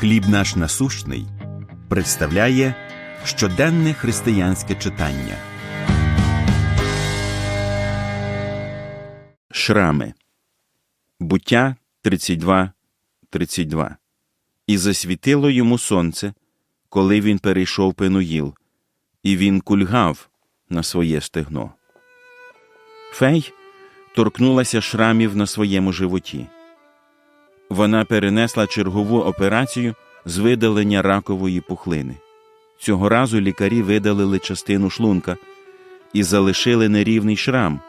Хліб наш насущний представляє щоденне християнське читання. Шрами. Буття 32, 32. І засвітило йому сонце, коли він перейшов Пенуїл, і він кульгав на своє стегно. Фей торкнулася шрамів на своєму животі. Вона перенесла чергову операцію з видалення ракової пухлини. Цього разу лікарі видалили частину шлунка і залишили нерівний шрам,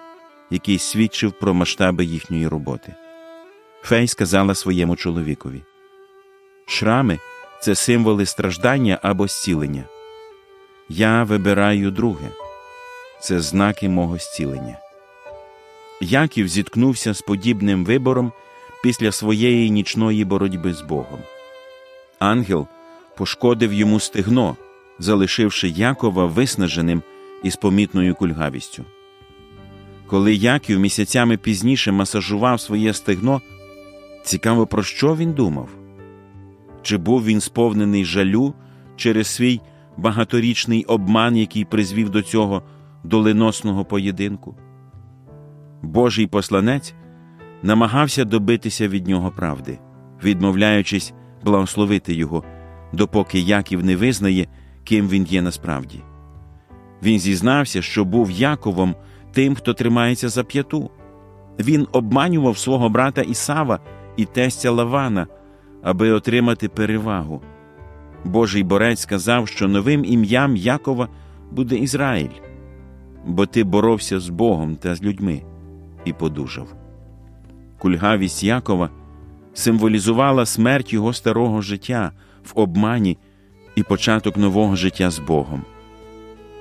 який свідчив про масштаби їхньої роботи. Фей сказала своєму чоловікові: Шрами це символи страждання або зцілення. Я вибираю друге це знаки мого зцілення. Яків зіткнувся з подібним вибором після своєї нічної боротьби з Богом. Ангел пошкодив йому стегно, залишивши Якова виснаженим і з помітною кульгавістю. Коли Яків місяцями пізніше масажував своє стегно, цікаво, про що він думав? Чи був він сповнений жалю через свій багаторічний обман, який призвів до цього доленосного поєдинку? Божий посланець намагався добитися від нього правди, відмовляючись благословити його, допоки Яків не визнає, ким він є насправді. Він зізнався, що був Яковом тим, хто тримається за п'яту. Він обманював свого брата Ісава і тестя Лавана, аби отримати перевагу. Божий борець сказав, що новим ім'ям Якова буде Ізраїль, бо ти боровся з Богом та з людьми і подужав. Кульгавість Якова символізувала смерть його старого життя в обмані і початок нового життя з Богом,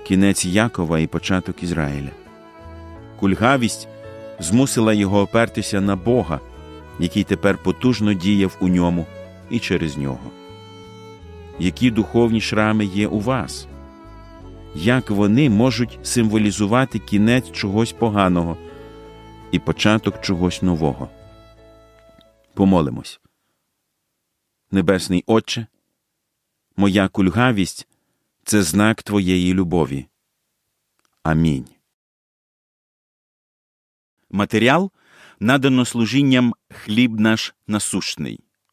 кінець Якова і початок Ізраїля. Кульгавість змусила його опертися на Бога, який тепер потужно діяв у ньому і через нього. Які духовні шрами є у вас? Як вони можуть символізувати кінець чогось поганого і початок чогось нового? Помолимось. Небесний Отче, моя кульгавість це знак Твоєї любові. Амінь. Матеріал надано служінням хліб наш насущний.